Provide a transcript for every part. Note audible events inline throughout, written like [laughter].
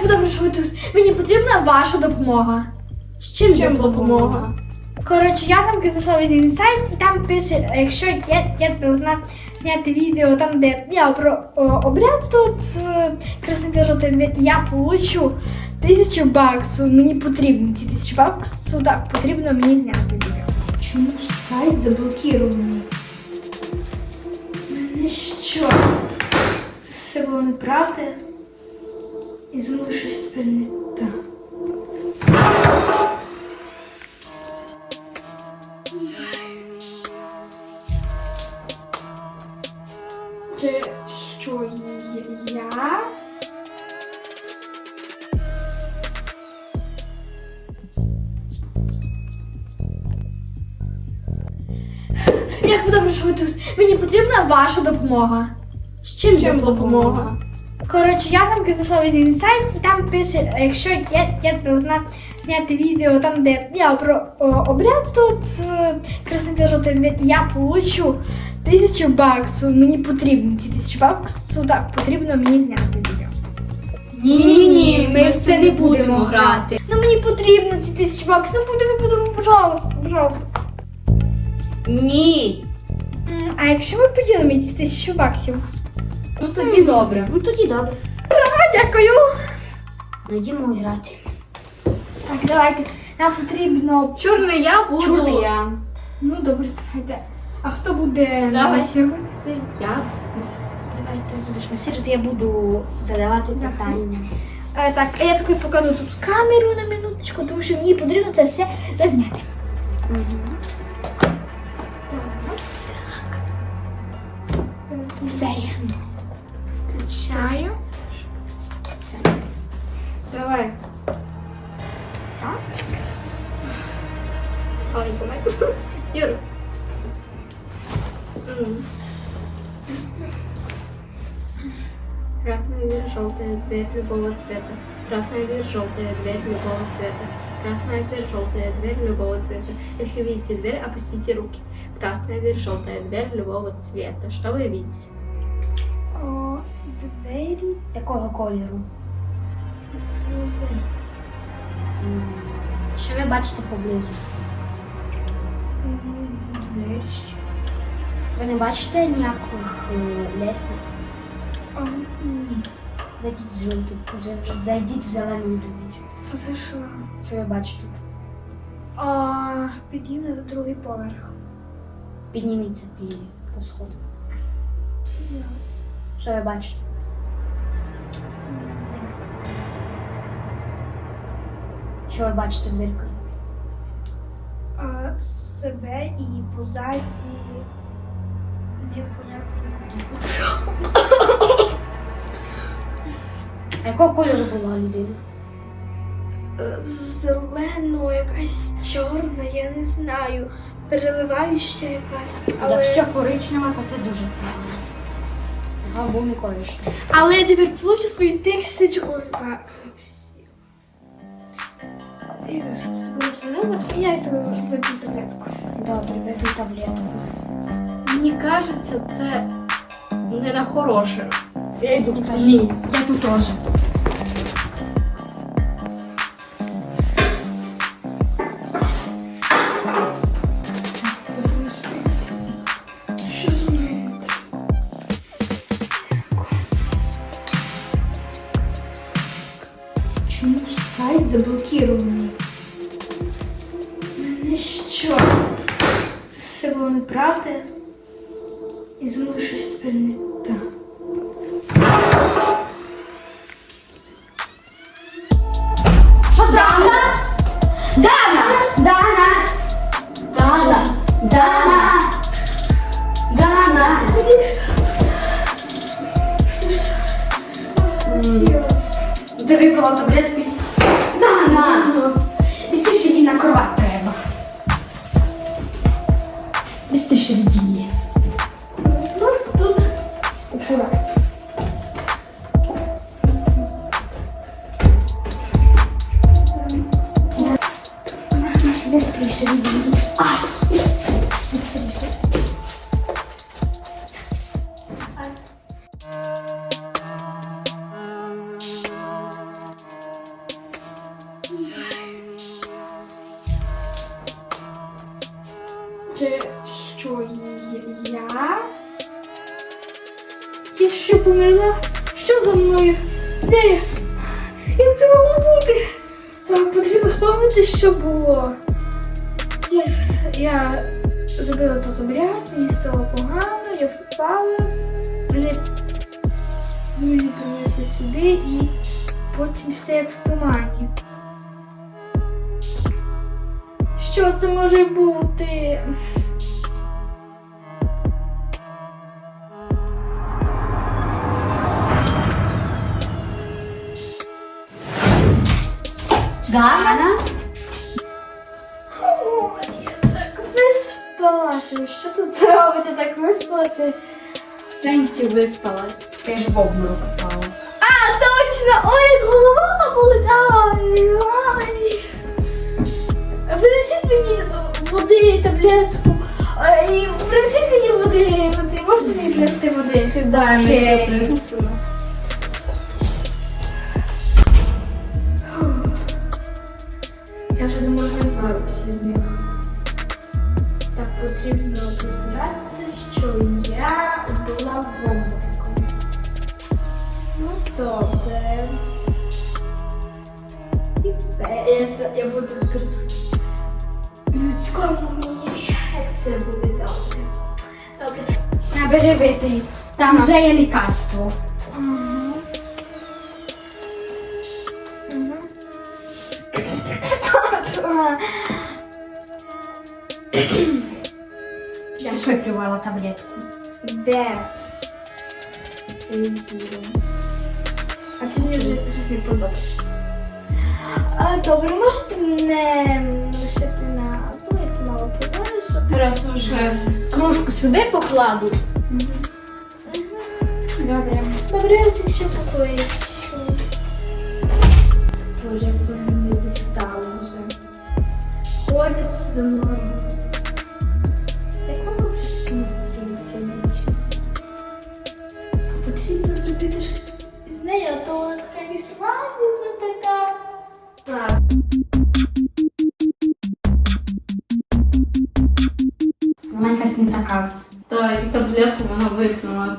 Як ви добре, що ви тут? Мені потрібна ваша допомога. З чим, чим допомога? Коротше, я там зайшла в один сайт, і там пише, якщо я, я должна зняти відео там, де я про о, обряд тут е, красний жовтий я получу тисячу баксів. Мені потрібно ці тисячі баксів, так, потрібно мені зняти відео. Чому сайт заблокірований? Ну що? Це все було неправда. І мною щось тепер. Це що я? Як ви добре, що ви тут? Мені потрібна ваша допомога. З чим, чим допомога? Коротше, я там зайшла в один сайт, і там пише, якщо я, я должна зняти відео там, де я про обряд тут е, красний жовтий я получу тисячу баксів. Мені потрібно ці тисячі баксів, так, потрібно мені зняти відео. Ні-ні, ми в це не будемо грати. Ну мені потрібно ці тисячі баксів, ну будемо, будемо, пожалуйста, пожалуйста. Ні. А якщо ми поділимо ці тисячу баксів? Ну тоді добре. Ну тоді добре. А, дякую. Ну грати. Так, давайте. Нам потрібно Чорний я буду. Чорний я. Ну, добре, давайте. А хто буде Давай. масірувати? Я. Давай ти будеш масірувати, я буду задавати Дякую. питання. Е, так, а я таки покладу тут камеру на минуточку, тому що мені потрібно це все зазняти. Все. Красная дверь, желтая дверь любого цвета. Красная дверь, желтая дверь любого цвета. Красная дверь, желтая дверь любого цвета. Если видите дверь, опустите руки. Красная дверь, желтая дверь любого цвета. Что вы видите? О, двері. Якого кольору? М, Що ви бачите поблизу? Двері. Ви не бачите ніяких е, лестниць? Зайдіть в жовту, зайдіть в зелену двір. Зайшла. Що ви бачите? А, підійм на другий поверх. Підніміться по, по сходу. Що ви бачите? Що ви бачите в зеркалі? А, себе і позації. Непонятно. А якого кольору була людина? Е, Зелено, якась чорна, я не знаю. Переливающа якась. Але, Якщо коричнева, то це дуже погано. Така був не коричнева. але я тепер получу свою тисячу. Я Я йду вип'ю таблетку. Добре, випий таблетку. Мені кажеться, це не на хороше. Я йду. Ні, я тут теж. Що зі мною? Чому сайт заблокірований? Ну що? Це все було неправда. І мною щось тепер не так. Дана? Дана! Дана! Дана! Дана! Дана! Ти випила таблетки? Бистріше відійди. Бистріше. Це що я? Я ще померла? Що за мною? Де я? Це могло бути? Так, потрібно спомнити, що було. Я, зробила тут обряд, мені стало погано, я впала. Мене, мене принесли сюди і потім все як в тумані. Що це може бути? Гана? Виспалася. Що тут робите? Так виспалася. В сенсі виспалась. Ти ж в обморок попала. А, точно! Ой, голова болить. Ай, ай. Принесіть мені води, таблетку. Ай, Принесіть мені води. води. Можете мені принести води? Сідай, я принесу. Я вже не можу збавитися від них. Потрібно признатися, що я була в. Ну добре. І все. Я, я буду в людському мірі. Це буде добре. Добре. Набери випий. Там вже є лікарство. Мгм. Ж випивала таблетку. Де? А ти мені вже щось не подобається. А, добре, можете мене лишити на ну, ти мало подобаєш? Раз уже кружку сюди покладу. Добре. Добре, ось що такое. Боже, як вони мене дістали вже. Ходять за мною.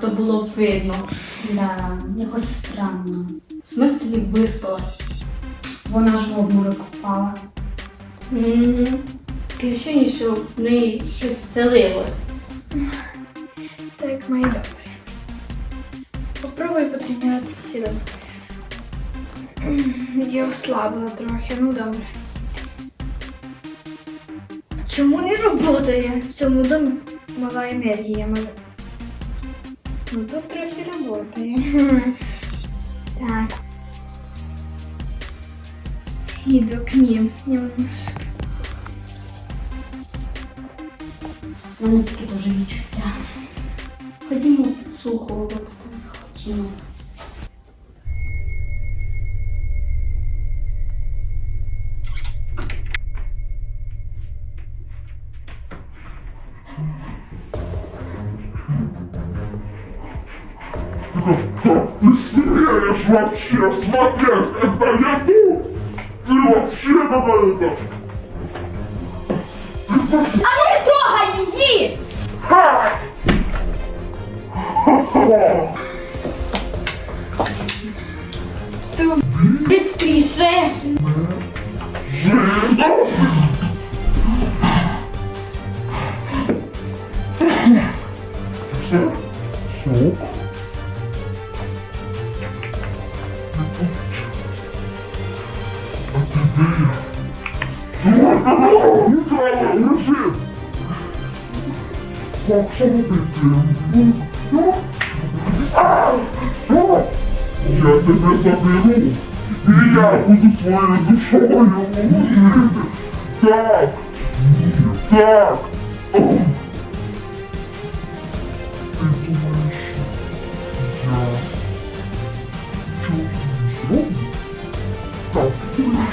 То було видно. Да, якось странно. В смислі виспалась. Вона ж в обморок. Угу. Таке ощущення, що в неї щось вселилось. Так, мої добре. Попробуй потренуватися силами. Я ослабила трохи, ну добре. Чому не працює? В цьому домі мала енергія, може. Ну тут трохи працює. [laughs] Так. Іду к ним немножко. У мене таке дуже відчуття. Ходімо сухо, от хотімо. ты смеешь вообще смотреть, когда я тут? Ты вообще какая-то... Ты совсем... А ну не трогай її! Ха! Быстріше! Все? Все? Как Я тебя заберу, и я буду своей душою. Так, так.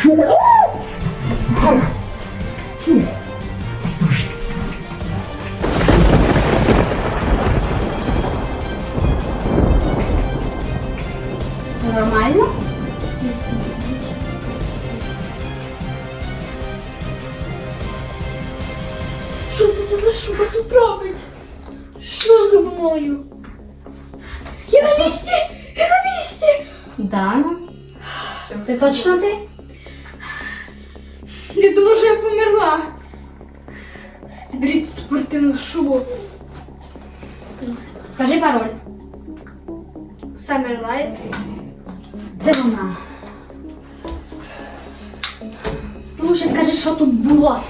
Все нормально? Що це за шуба тут робить? Що за мною? Я не Діана? Ти точно ти? Померла. Заберіть спортивну шубу. Скажи пароль. Summer Light. Це. Лучше скажи, що тут було.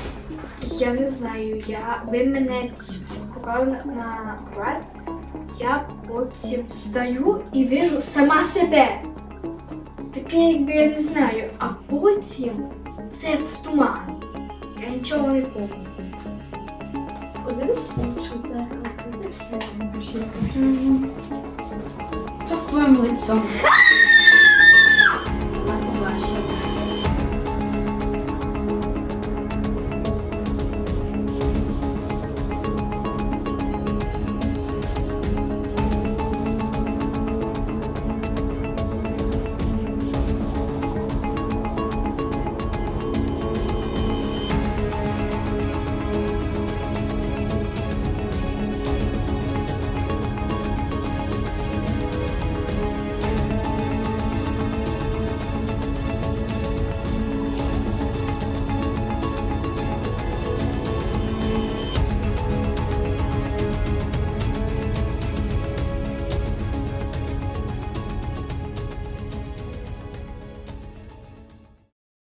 Я не знаю, я ви мене поклали на, кровать. Я потім встаю і вижу сама себе. Таке, якби я не знаю. А потім все в тумані. Я нічого не помню. Подивись, що це, це все. Що з твоїм лицом? Побачимо.